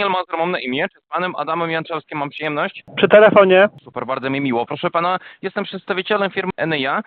Daniel Mazur mam na imię. Czy z panem Adamem Janczewskim mam przyjemność? Przy telefonie. Super, bardzo mi miło. Proszę pana, jestem przedstawicielem firmy Enea.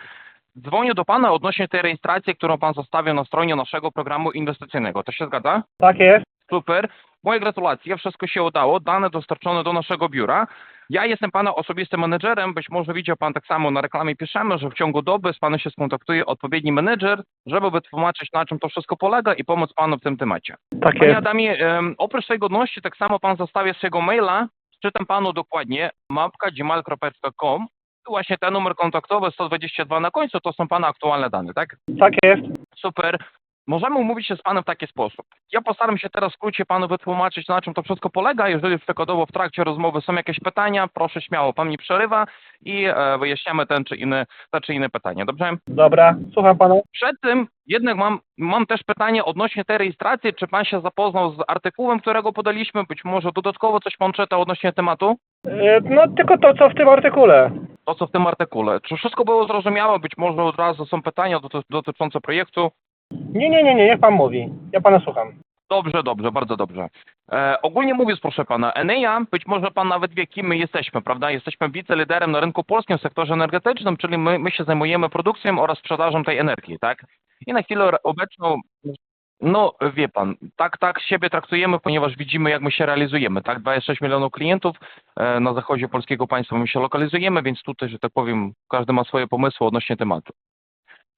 Dzwonię do pana odnośnie tej rejestracji, którą pan zostawił na stronie naszego programu inwestycyjnego. To się zgadza? Tak jest. Super. Moje gratulacje, wszystko się udało, dane dostarczone do naszego biura. Ja jestem pana osobistym menedżerem, być może widział pan tak samo na reklamie piszemy, że w ciągu doby z panem się skontaktuje odpowiedni menedżer, żeby wytłumaczyć na czym to wszystko polega i pomóc panu w tym temacie. Tak Panie. Adamie, oprócz tej godności tak samo pan zostawia swojego maila, czytam panu dokładnie, mapka.gmail.com i właśnie ten numer kontaktowy 122 na końcu, to są pana aktualne dane, tak? Tak jest. Super. Możemy umówić się z panem w taki sposób. Ja postaram się teraz w skrócie panu wytłumaczyć, na czym to wszystko polega. Jeżeli przykładowo w trakcie rozmowy są jakieś pytania, proszę śmiało, pan mi przerywa i e, wyjaśniamy ten czy inny, te czy inne pytanie. Dobrze? Dobra. Słucham pana. Przed tym jednak mam, mam też pytanie odnośnie tej rejestracji. Czy pan się zapoznał z artykułem, którego podaliśmy? Być może dodatkowo coś pan czytał odnośnie tematu? E, No tylko to, co w tym artykule. To, co w tym artykule. Czy wszystko było zrozumiałe? Być może od razu są pytania doty- dotyczące projektu? Nie, nie, nie, nie, niech pan mówi. Ja pana słucham. Dobrze, dobrze, bardzo dobrze. E, ogólnie mówiąc, proszę pana, Enea, być może pan nawet wie, kim my jesteśmy, prawda? Jesteśmy wiceliderem na rynku polskim w sektorze energetycznym, czyli my, my się zajmujemy produkcją oraz sprzedażą tej energii, tak? I na chwilę obecną, no wie pan, tak, tak siebie traktujemy, ponieważ widzimy, jak my się realizujemy, tak? 26 milionów klientów e, na zachodzie polskiego państwa my się lokalizujemy, więc tutaj, że tak powiem, każdy ma swoje pomysły odnośnie tematu.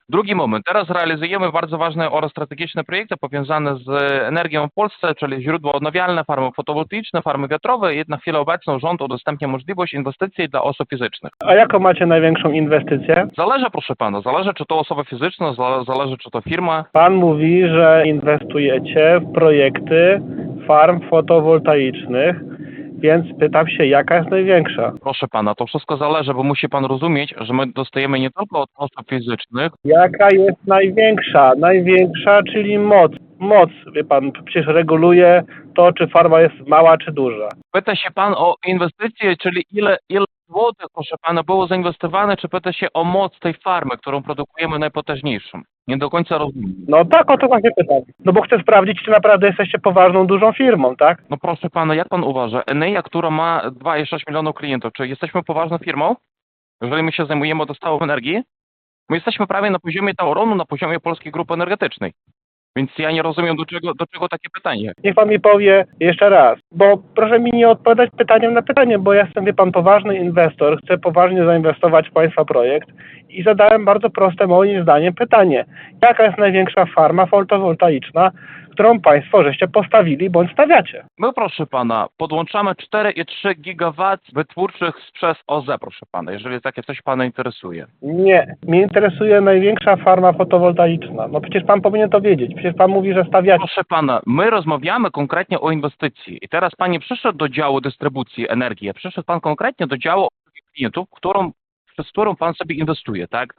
Drugi moment. Teraz realizujemy bardzo ważne oraz strategiczne projekty powiązane z energią w Polsce, czyli źródła odnawialne, farmy fotowoltaiczne, farmy wiatrowe. I na chwilę obecną rząd udostępnia możliwość inwestycji dla osób fizycznych. A jaką macie największą inwestycję? Zależy, proszę pana, zależy czy to osoba fizyczna, za- zależy czy to firma. Pan mówi, że inwestujecie w projekty farm fotowoltaicznych, więc pytam się, jaka jest największa? Proszę pana, to wszystko zależy, bo musi pan rozumieć, że my dostajemy nie tylko od osób fizycznych, Jaka jest największa? Największa, czyli moc. Moc, wie pan, przecież reguluje to, czy farma jest mała, czy duża. Pyta się pan o inwestycje, czyli ile, ile złotych, proszę pana, było zainwestowane, czy pyta się o moc tej farmy, którą produkujemy najpotężniejszą? Nie do końca rozumiem. No tak, o to właśnie pytam. No bo chcę sprawdzić, czy naprawdę jesteście poważną, dużą firmą, tak? No proszę pana, jak pan uważa, Enea, która ma 2,6 milionów klientów, czy jesteśmy poważną firmą, jeżeli my się zajmujemy dostawą energii? My jesteśmy prawie na poziomie Tauronu, na poziomie Polskiej Grupy Energetycznej. Więc ja nie rozumiem, do czego, do czego takie pytanie. Niech pan mi powie jeszcze raz, bo proszę mi nie odpowiadać pytaniem na pytanie, bo ja jestem, wie pan, poważny inwestor, chcę poważnie zainwestować w państwa projekt i zadałem bardzo proste, moim zdaniem, pytanie. Jaka jest największa farma fotowoltaiczna, którą państwo żeście postawili bądź stawiacie? My, proszę pana, podłączamy 4,3 gigawatt wytwórczych przez OZE, proszę pana, jeżeli takie coś pana interesuje. Nie, mnie interesuje największa farma fotowoltaiczna. No przecież pan powinien to wiedzieć, przecież pan mówi, że stawiacie. Proszę pana, my rozmawiamy konkretnie o inwestycji i teraz pan nie przyszedł do działu dystrybucji energii, a przyszedł pan konkretnie do działu klientów, którą, przez którą pan sobie inwestuje, tak?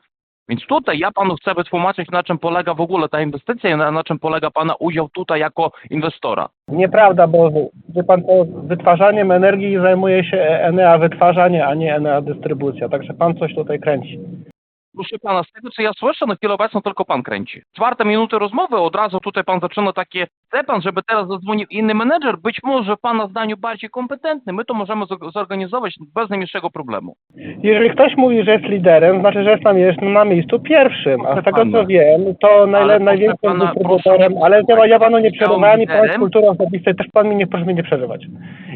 Więc tutaj ja panu chcę wytłumaczyć, na czym polega w ogóle ta inwestycja i na, na czym polega pana udział tutaj jako inwestora. Nieprawda, bo wie pan, to wytwarzaniem energii zajmuje się Enea wytwarzanie, a nie Enea dystrybucja. Także pan coś tutaj kręci. Proszę pana, z tego co ja słyszę, na chwilę obecną tylko pan kręci. Czwarte minuty rozmowy, od razu tutaj pan zaczyna takie, chce pan, żeby teraz zadzwonił inny menedżer, być może pana zdaniu bardziej kompetentny, my to możemy zor- zorganizować bez najmniejszego problemu. Jeżeli ktoś mówi, że jest liderem, znaczy, że jest na, jest na miejscu pierwszym, a z tego co wiem, to najle, największym pana, dystrybutorem, ale ja, ja panu nie przerywałem i pan z kultury osobistej też pan mi nie, proszę mi nie przerywać.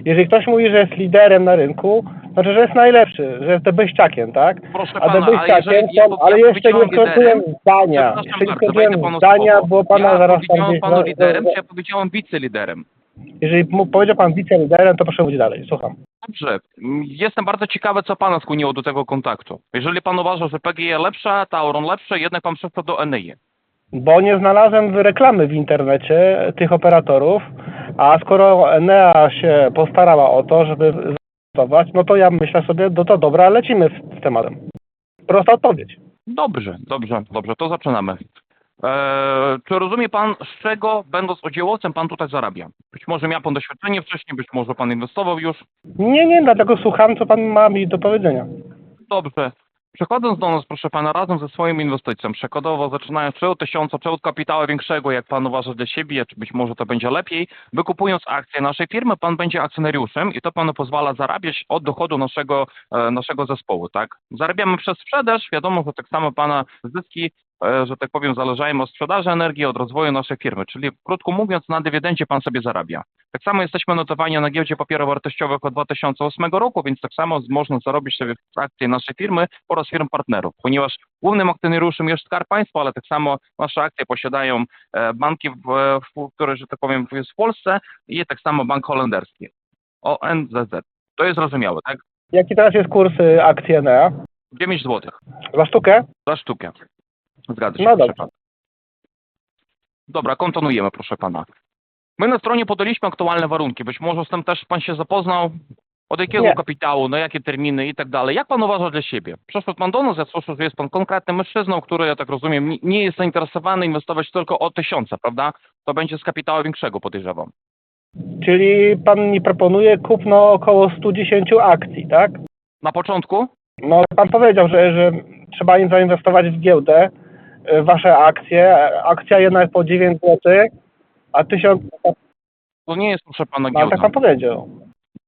Jeżeli ktoś mówi, że jest liderem na rynku, znaczy, że jest najlepszy, że jest debyściakiem, tak? Proszę A pana, ale debyściakiem ja, są, ale jeszcze nie skończyłem zdania. Jeszcze nie skończyłem zdania, bo pana ja zaraz tam gdzieś... panu liderem, czy ja powiedziałem wiceliderem? Jeżeli powiedział pan wiceliderem, to proszę mówić dalej, słucham. Dobrze. Jestem bardzo ciekawy, co pana skłoniło do tego kontaktu. Jeżeli pan uważa, że PGE lepsza, Tauron lepsze, jednak pan przyszedł do Enei. Bo nie znalazłem reklamy w internecie tych operatorów, a skoro Enea się postarała o to, żeby no to ja myślę sobie, no to dobra, lecimy z, z tematem. Prosta odpowiedź. Dobrze, dobrze, dobrze, to zaczynamy. Eee, czy rozumie pan, z czego, będąc udziałowcem, pan tutaj zarabia? Być może miał pan doświadczenie wcześniej, być może pan inwestował już. Nie, nie, dlatego słucham, co pan ma mi do powiedzenia. Dobrze. Przychodząc do nas, proszę pana, razem ze swoim inwestycją, przykładowo zaczynając czy od tysiąca, czy od kapitału większego, jak pan uważa dla siebie, czy być może to będzie lepiej, wykupując akcje naszej firmy, pan będzie akcjonariuszem i to panu pozwala zarabiać od dochodu naszego, e, naszego zespołu, tak? Zarabiamy przez sprzedaż, wiadomo, że tak samo pana zyski, że tak powiem, zależają od sprzedaży energii, od rozwoju naszej firmy, czyli krótko mówiąc, na dywidendzie pan sobie zarabia. Tak samo jesteśmy notowani na giełdzie papierów wartościowych od 2008 roku, więc tak samo można zarobić sobie w akcje naszej firmy oraz firm partnerów, ponieważ głównym akcjonariuszem jest Skarb Państwa, ale tak samo nasze akcje posiadają e, banki, które, że tak powiem, jest w Polsce i tak samo bank holenderski, ONZZ. To jest zrozumiałe, tak? Jaki teraz jest kurs y, akcji Enea? 9 zł Za sztukę? za sztukę. Zgadza się, No proszę dobrze. pana. Dobra, kontynuujemy, proszę pana. My na stronie podaliśmy aktualne warunki. Być może z tym też pan się zapoznał. Od jakiego Nie. kapitału, na jakie terminy i tak dalej. Jak pan uważa dla siebie? Przyszedł pan do nas, ja słyszę, że jest pan konkretnym mężczyzną, który, ja tak rozumiem, nie- jest zainteresowany inwestować tylko o tysiące, prawda? To będzie z kapitału większego, podejrzewam. Czyli pan mi proponuje kupno około 110 akcji, tak? Na początku? No, pan powiedział, że, że trzeba im zainwestować w giełdę, wasze akcje. Akcja jedna po 9 zł, a 1000. To nie jest, proszę pana, No, giełda. tak pan powiedział.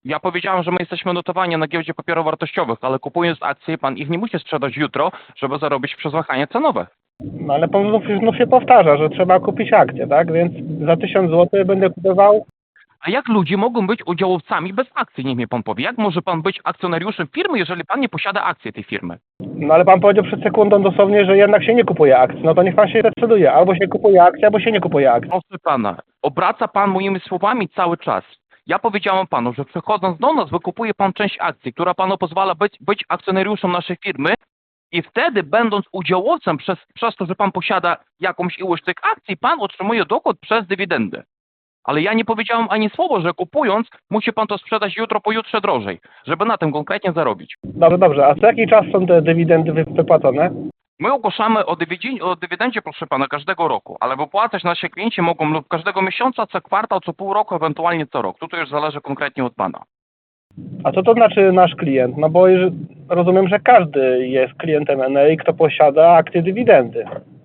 Ja powiedziałem, że my jesteśmy notowani na giełdzie papierów wartościowych, ale kupując akcje, pan ich nie musi sprzedać jutro, żeby zarobić przez wahanie cenowe. No ale pan znów, znów się powtarza, że trzeba kupić akcję, tak? Więc za 1000 zł będę kupował. A jak ludzie mogą być udziałowcami bez akcji, niech mnie pan powie? Jak może pan być akcjonariuszem firmy, jeżeli pan nie posiada akcji tej firmy? No ale pan powiedział przed sekundą dosłownie, że jednak się nie kupuje akcji. No to niech pan się decyduje. Albo się kupuje akcję, albo się nie kupuje akcji. Proszę pana, obraca pan moimi słowami cały czas. Ja powiedziałem panu, że przychodząc do nas, wykupuje pan część akcji, która panu pozwala być, być akcjonariuszem naszej firmy i wtedy, będąc udziałowcem przez, przez to, że pan posiada jakąś ilość tych akcji, pan otrzymuje dochód przez dywidendę. Ale ja nie powiedziałem ani słowa, że kupując, musi pan to sprzedać jutro, pojutrze drożej, żeby na tym konkretnie zarobić. Dobrze, dobrze. A co jaki czas są te dywidendy wy- wypłacone? My ogłaszamy o, dywidzie, o dywidendzie, proszę pana, każdego roku, ale wypłacać nasi klienci mogą lub każdego miesiąca, co kwartał, co pół roku, ewentualnie co rok. Tutaj już zależy konkretnie od pana. A co to znaczy nasz klient? No bo rozumiem, że każdy jest klientem Enei, kto posiada akcje dywidendy.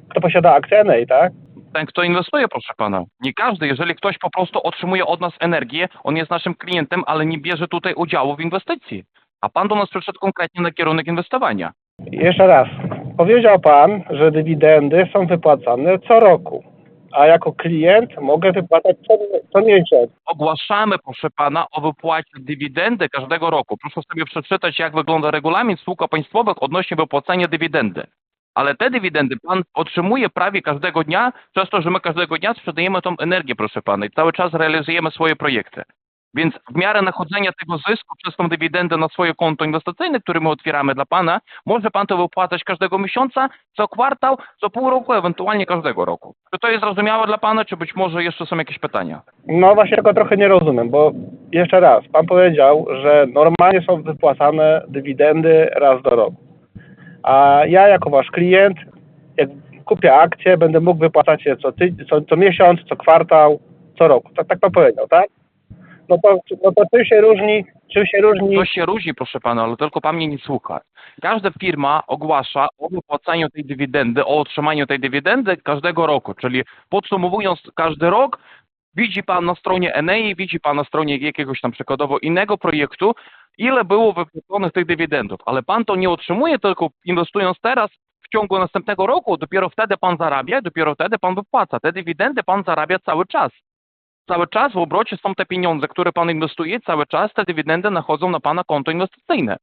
Kto posiada akcję Enei, tak? Ten, kto inwestuje, proszę pana. Nie każdy. Jeżeli ktoś po prostu otrzymuje od nas energię, on jest naszym klientem, ale nie bierze tutaj udziału w inwestycji. A pan do nas przyszedł konkretnie na kierunek inwestowania. Jeszcze raz. Powiedział pan, że dywidendy są wypłacane co roku. A jako klient mogę wypłacać co, co miesiąc. Ogłaszamy, proszę pana, o wypłacie dywidendy każdego roku. Proszę sobie przeczytać, jak wygląda regulamin spółek państwowych odnośnie wypłacania dywidendy. Ale te dywidendy pan otrzymuje prawie każdego dnia, przez to, że my każdego dnia sprzedajemy tą energię, proszę pana, i cały czas realizujemy swoje projekty. Więc w miarę nachodzenia tego zysku przez tą dywidendę na swoje konto inwestycyjne, które my otwieramy dla pana, może pan to wypłacać każdego miesiąca, co kwartał, co pół roku, ewentualnie każdego roku. Czy to jest zrozumiałe dla pana, czy być może jeszcze są jakieś pytania? No właśnie tego trochę nie rozumiem, bo jeszcze raz, pan powiedział, że normalnie są wypłacane dywidendy raz do roku. A ja jako wasz klient, jak kupię akcję, będę mógł wypłacać je co, ty, co, co miesiąc, co kwartał, co roku. Tak, tak pan powiedział, tak? No to, no to czym się różni, czym się różni To się różni, proszę pana, ale tylko pan mnie nie słucha. Każda firma ogłasza o wypłacaniu tej dywidendy, o otrzymaniu tej dywidendy każdego roku, czyli podsumowując każdy rok, widzi pan na stronie Enei, widzi pan na stronie jakiegoś tam przykładowo innego projektu, ile było wypłaconych tych dywidendów, ale pan to nie otrzymuje tylko inwestując teraz, w ciągu następnego roku, dopiero wtedy pan zarabia, dopiero wtedy pan wypłaca. Te dywidendy pan zarabia cały czas. Cały czas w obrocie są te pieniądze, które pan inwestuje, cały czas te dywidendy nachodzą na pana konto inwestycyjne.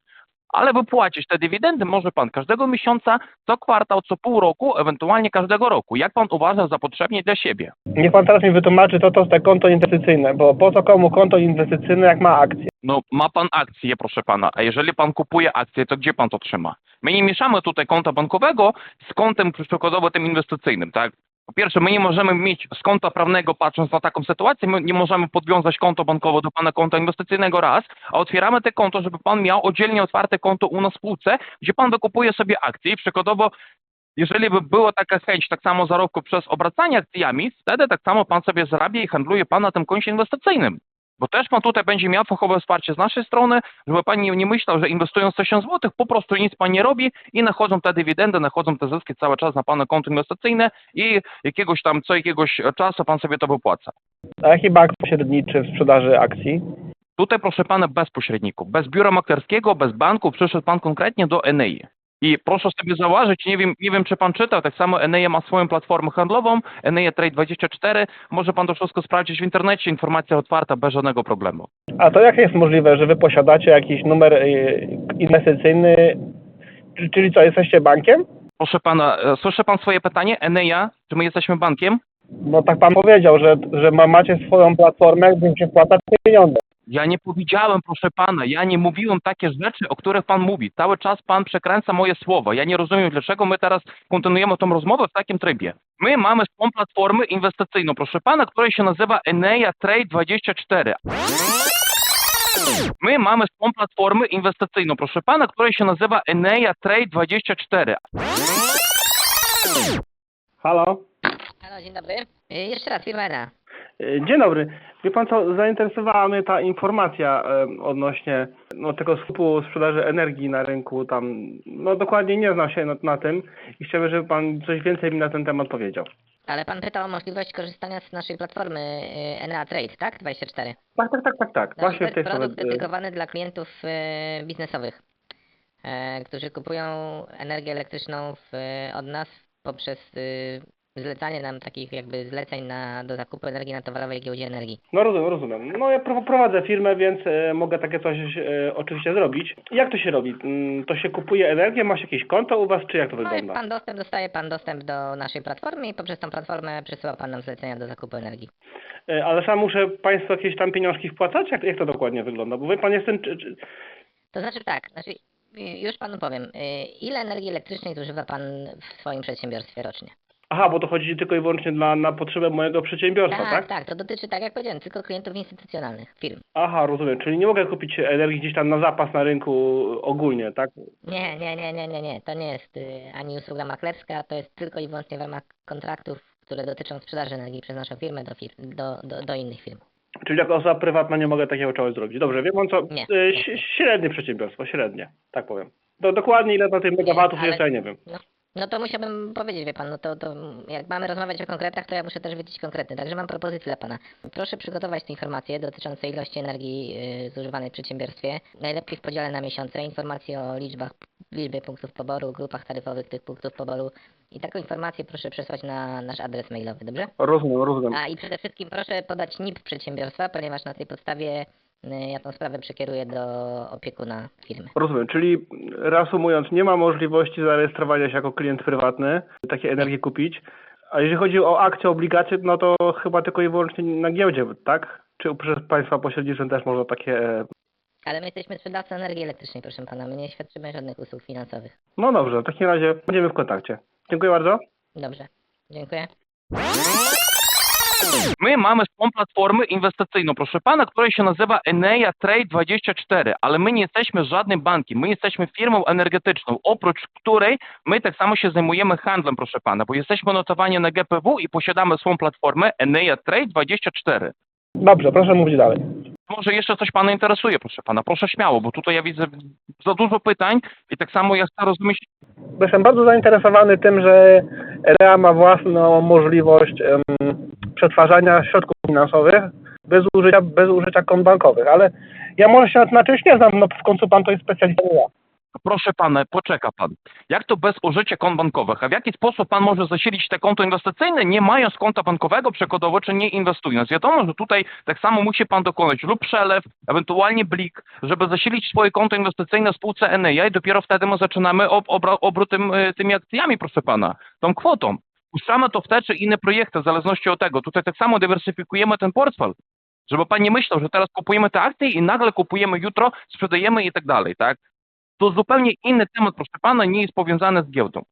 Ale wypłacić te dywidendy może pan każdego miesiąca, co kwartał, co pół roku, ewentualnie każdego roku. Jak pan uważa za potrzebnie dla siebie? Niech pan teraz mi wytłumaczy, co to jest te konto inwestycyjne, bo po co komu konto inwestycyjne, jak ma akcje? No, ma pan akcje, proszę pana, a jeżeli pan kupuje akcje, to gdzie pan to trzyma? My nie mieszamy tutaj konta bankowego z kontem przykładowo tym inwestycyjnym, tak? Po pierwsze, my nie możemy mieć z konta prawnego, patrząc na taką sytuację, my nie możemy podwiązać konto bankowe do pana konta inwestycyjnego raz, a otwieramy te konto, żeby pan miał oddzielnie otwarte konto u nas w spółce, gdzie pan wykupuje sobie akcje i przykładowo jeżeli by była taka chęć tak samo zarobku przez obracanie akcjami, wtedy tak samo pan sobie zarabia i handluje pan na tym koncie inwestycyjnym. Bo też pan tutaj będzie miał fachowe wsparcie z naszej strony, żeby pan nie, nie myślał, że inwestując 1000 zł, po prostu nic pan nie robi i nachodzą te dywidendy, nachodzą te zyski cały czas na pana konto inwestycyjne i jakiegoś tam, co jakiegoś czasu pan sobie to wypłaca. A jaki bank pośredniczy w sprzedaży akcji? Tutaj, proszę pana, bez pośredników, bez biura maklerskiego, bez banku, przyszedł pan konkretnie do Enei. I proszę sobie zauważyć, nie wiem, nie wiem czy pan czytał, tak samo Enea ma swoją platformę handlową, Enea Trade24, może pan to wszystko sprawdzić w internecie, informacja otwarta, bez żadnego problemu. A to jak jest możliwe, że wy posiadacie jakiś numer y, inwestycyjny, Czy- czyli co, jesteście bankiem? Proszę pana, e, słyszy pan swoje pytanie? Enea, czy my jesteśmy bankiem? No tak pan powiedział, że, że ma, macie swoją platformę, gdzie się wpłaca pieniądze. Ja nie powiedziałem, proszę pana, ja nie mówiłem takie rzeczy, o których pan mówi. Cały czas pan przekręca moje słowa. Ja nie rozumiem, dlaczego my teraz kontynuujemy tą rozmowę w takim trybie. My mamy swoją platformę inwestycyjną, proszę pana, która się nazywa Enea Trade24. My mamy swoją platformę inwestycyjną, proszę pana, która się nazywa Enea Trade24. Halo? Halo, dzień dobry. Jeszcze raz, firma ENA. Dzień dobry. Wie pan co, zainteresowała mnie ta informacja odnośnie no, tego skupu sprzedaży energii na rynku tam, no dokładnie nie znam się na, na tym i chciałbym, żeby pan coś więcej mi na ten temat powiedział. Ale pan pytał o możliwość korzystania z naszej platformy y, Trade, tak? 24. Tak, tak, tak, tak, tak. Właśnie to w tej jest produkt sprawie. y, dedykowany dla klientów y, biznesowych, y, którzy kupują energię elektryczną w, od nas poprzez y, zlecanie nam takich jakby zleceń na, do zakupu energii na towarowej giełdzie energii. No rozumiem, rozumiem. No ja pro- prowadzę firmę, więc e, mogę takie coś e, oczywiście zrobić. Jak to się robi? Mm, To się kupuje energię, masz jakieś konto u was, czy jak to No jak wygląda? pan dostęp, dostaje pan dostęp do naszej platformy i poprzez tą platformę przesyła pan nam zlecenia do zakupu energii. E, Ale sam muszę państwu jakieś tam pieniążki wpłacać? Jak, jak to dokładnie wygląda? Bo wie pan, jestem... Czy, czy... To znaczy tak, znaczy y, już panu powiem, y, ile energii elektrycznej zużywa pan w swoim przedsiębiorstwie rocznie? Aha, bo to chodzi tylko i wyłącznie dla, na potrzebę mojego przedsiębiorstwa, tak, tak? tak, to dotyczy, tak jak powiedziałem, tylko klientów instytucjonalnych, firm. Aha, rozumiem. Czyli nie mogę kupić energii gdzieś tam na zapas na rynku ogólnie, tak? Nie, nie, nie, nie, nie, nie, to nie jest y, ani usługa maklerska, to jest tylko i wyłącznie w ramach kontraktów, które dotyczą sprzedaży energii przez naszą firmę do, firm, do, do, do innych firm. Czyli jako osoba prywatna nie mogę takiego czegoś zrobić. Dobrze, wie pan co? Nie. E, ś- Średnie przedsiębiorstwo, średnie, tak powiem. Do, dokładnie ile na tych megawatów ale- jest, ja nie wiem. No, no to musiałbym powiedzieć, wie pan, no to, to jak mamy rozmawiać o konkretach, to ja muszę też wiedzieć konkretnie. Także mam propozycję dla pana. Proszę przygotować te informacje dotyczące ilości energii y, zużywanej w przedsiębiorstwie. Najlepiej w podziale na miesiące, informacje o liczbach, liczbie punktów poboru, grupach taryfowych tych punktów poboru. I taką informację proszę przesłać na nasz adres mailowy, dobrze? Rozumiem, rozumiem. A i przede wszystkim proszę podać NIP przedsiębiorstwa, ponieważ na tej podstawie ja tą sprawę przekieruję do opiekuna firmy. Rozumiem, czyli reasumując, nie ma możliwości zarejestrowania się jako klient prywatny, takiej energii kupić. A jeżeli chodzi o akcje, obligacje, no to chyba tylko i wyłącznie na giełdzie, tak? Czy przez Państwa pośrednictwem też można takie... e, Ale my jesteśmy sprzedawcą energii elektrycznej, proszę pana. My nie świadczymy żadnych usług finansowych. No dobrze, w takim razie będziemy w kontakcie. Dziękuję bardzo. Dobrze. Dziękuję. My mamy swoją platformę inwestycyjną, proszę pana, która się nazywa Enea Trade24, ale my nie jesteśmy żadnym bankiem, my jesteśmy firmą energetyczną, oprócz której my tak samo się zajmujemy handlem, proszę pana, bo jesteśmy notowani na GPW i posiadamy swoją platformę Enea Trade24. Dobrze, proszę mówić dalej. Może jeszcze coś pana interesuje, proszę pana, proszę śmiało, bo tutaj ja widzę za dużo pytań i tak samo ja chcę rozumieć, Jestem bardzo zainteresowany tym, że REA ma własną możliwość em, przetwarzania środków finansowych bez użycia, bez użycia kont bankowych, ale ja może się na czymś nie znam, no w końcu pan to jest specjalista. Proszę pana, poczeka pan. Jak to bez użycia kont bankowych? A w jaki sposób pan może zasilić te konto inwestycyjne, nie mając konta bankowego, przykładowo, czy nie inwestując? Wiadomo, że tutaj tak samo musi pan dokonać lub przelew, ewentualnie blik, żeby zasilić swoje konto inwestycyjne w spółce Enea i dopiero wtedy my zaczynamy ob, obrót tym, y, tymi akcjami, proszę pana, tą kwotą. Puszczamy to w te czy inne projekty, w zależności od tego. Tutaj tak samo dywersyfikujemy ten portfel. Żeby pan nie myślał, że teraz kupujemy te akcje i nagle kupujemy jutro, sprzedajemy i tak dalej, tak? To zupełnie inny temat, proszę pana, nie jest powiązany z giełdą.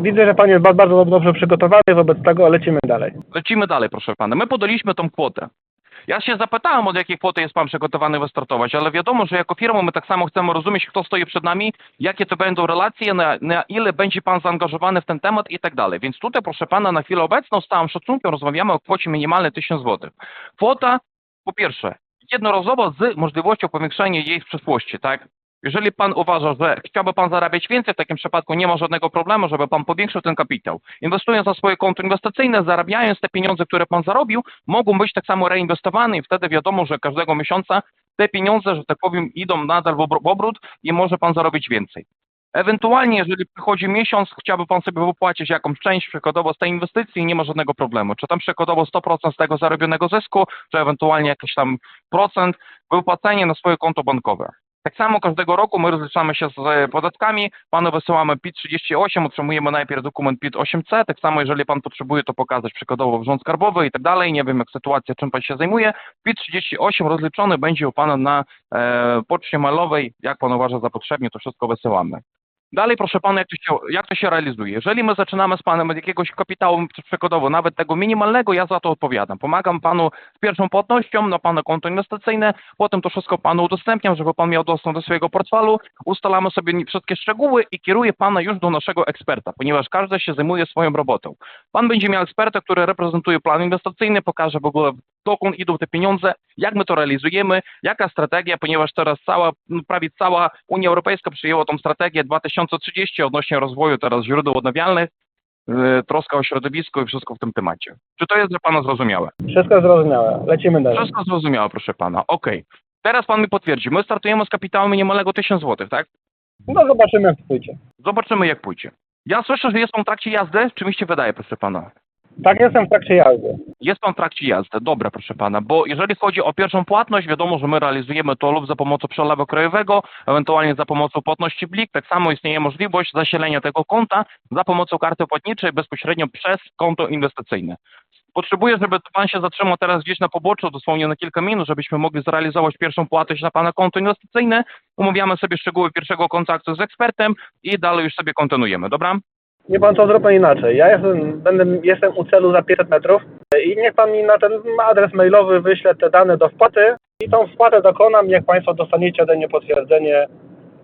Widzę, że pan jest ba- bardzo dobrze przygotowany, wobec tego lecimy dalej. Lecimy dalej, proszę pana. My podaliśmy tą kwotę. Ja się zapytałem, od jakiej kwoty jest pan przygotowany wystartować, ale wiadomo, że jako firma my tak samo chcemy rozumieć, kto stoi przed nami, jakie to będą relacje, na, na ile będzie pan zaangażowany w ten temat i tak dalej. Więc tutaj, proszę pana, na chwilę obecną z całym szacunkiem rozmawiamy o kwocie minimalnej 1000 zł. Kwota, po pierwsze, jednorazowo z możliwością powiększenia jej w przyszłości, tak? Jeżeli pan uważa, że chciałby pan zarabiać więcej, w takim przypadku nie ma żadnego problemu, żeby pan powiększył ten kapitał. Inwestując na swoje konto inwestycyjne, zarabiając te pieniądze, które pan zarobił, mogą być tak samo reinwestowane i wtedy wiadomo, że każdego miesiąca te pieniądze, że tak powiem, idą nadal w obr- w obrót i może pan zarobić więcej. Ewentualnie, jeżeli przychodzi miesiąc, chciałby pan sobie wypłacić jakąś część przykładowo z tej inwestycji, nie ma żadnego problemu. Czy tam przykładowo 100% z tego zarobionego zysku, czy ewentualnie jakiś tam procent wypłacenie na swoje konto bankowe. Tak samo każdego roku my rozliczamy się z e, podatkami, panu wysyłamy PIT-38, otrzymujemy najpierw dokument PIT-8C, tak samo jeżeli pan potrzebuje to pokazać przykładowo w urząd skarbowy i tak dalej, nie wiem jak sytuacja, czym pan się zajmuje, PIT-38 rozliczony będzie u pana na e, poczcie mailowej, jak pan uważa za potrzebnie, to wszystko wysyłamy. Dalej, proszę pana, jak to, się, jak to się realizuje? Jeżeli my zaczynamy z panem od jakiegoś kapitału, przykładowo nawet tego minimalnego, ja za to odpowiadam. Pomagam panu z pierwszą płatnością na pana konto inwestycyjne, potem to wszystko panu udostępniam, żeby pan miał dostęp do swojego portfelu, ustalamy sobie wszystkie szczegóły i kieruję pana już do naszego eksperta, ponieważ każdy się zajmuje swoją robotą. Pan będzie miał eksperta, który reprezentuje plan inwestycyjny, pokaże w ogóle dokąd idą te pieniądze, jak my to realizujemy, jaka strategia, ponieważ teraz cała, prawie cała Unia Europejska przyjęła tą strategię 2030 odnośnie rozwoju teraz źródeł odnawialnych, yy, troska o środowisko i wszystko w tym temacie. Czy to jest dla Pana zrozumiałe? Wszystko zrozumiałe. Lecimy dalej. Wszystko zrozumiałe, proszę Pana. Okej. Teraz Pan mi potwierdzi. My startujemy z kapitałem minimalnego 1000 zł, tak? No zobaczymy jak pójdzie. Zobaczymy, jak pójdzie. Ja słyszę, że jest w trakcie jazdy. Czy mi się wydaje, proszę Pana? Tak, jestem w trakcie jazdy. Jest pan w trakcie jazdy, dobra proszę pana, bo jeżeli chodzi o pierwszą płatność, wiadomo, że my realizujemy to lub za pomocą przelewu krajowego, ewentualnie za pomocą płatności blik, tak samo istnieje możliwość zasilenia tego konta za pomocą karty płatniczej bezpośrednio przez konto inwestycyjne. Potrzebuję, żeby pan się zatrzymał teraz gdzieś na poboczu, dosłownie na kilka minut, żebyśmy mogli zrealizować pierwszą płatność na pana konto inwestycyjne. Umawiamy sobie szczegóły pierwszego kontaktu z ekspertem i dalej już sobie kontynuujemy, dobra? Nie pan to zróbmy inaczej. Ja jestem, będę, jestem u celu za 500 metrów i niech pan mi na ten adres mailowy wyśle te dane do wpłaty i tą wpłatę dokonam. Jak państwo dostaniecie ode mnie potwierdzenie,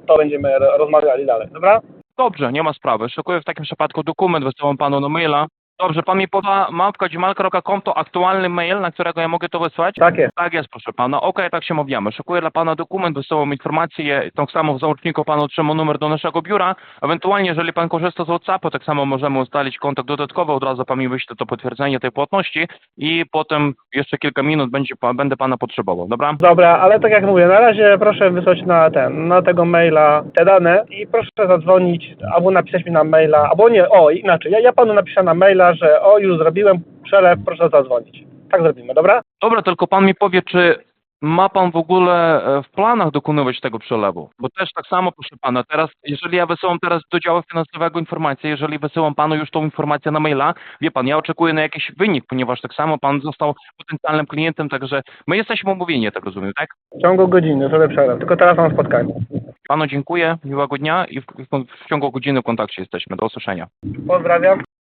to będziemy ro- rozmawiali dalej, dobra? Dobrze, nie ma sprawy. Szykuję w takim przypadku dokument, wysyłam panu na maila. Dobrze, pan mi poda małpka.gmail.com to aktualny mail, na którego ja mogę to wysłać? Tak jest. Tak jest, proszę pana. Okej, tak się mówiamy. Szykuję dla pana dokument, wysyłam informację, tak samo w załączniku pan otrzyma numer do naszego biura. Ewentualnie, jeżeli pan korzysta z WhatsAppu, tak samo możemy ustalić kontakt dodatkowy, od razu pan mi wyśle to potwierdzenie tej płatności i potem jeszcze kilka minut będzie, pan- będę pana potrzebował, dobra? Dobra, ale tak jak mówię, na razie proszę wysłać na ten, na tego maila te dane i proszę zadzwonić albo napisać mi na maila, albo nie, o inaczej, ja, ja panu napiszę na maila, że o już zrobiłem przelew, proszę zadzwonić. Tak zrobimy, dobra? Dobra, tylko pan mi powie, czy ma pan w ogóle e, w planach dokonywać tego przelewu? Bo też tak samo, proszę pana, teraz, jeżeli ja wysyłam teraz do działu finansowego informację, jeżeli wysyłam panu już tą informację na maila, wie pan, ja oczekuję na jakiś wynik, ponieważ tak samo pan został potencjalnym klientem, także my jesteśmy umówieni, ja tak rozumiem, tak? W ciągu godziny zrobię przelew, tylko teraz mam spotkanie. Panu dziękuję, miłego dnia i w, w, w ciągu godziny w kontakcie jesteśmy. Do usłyszenia. Pozdrawiam.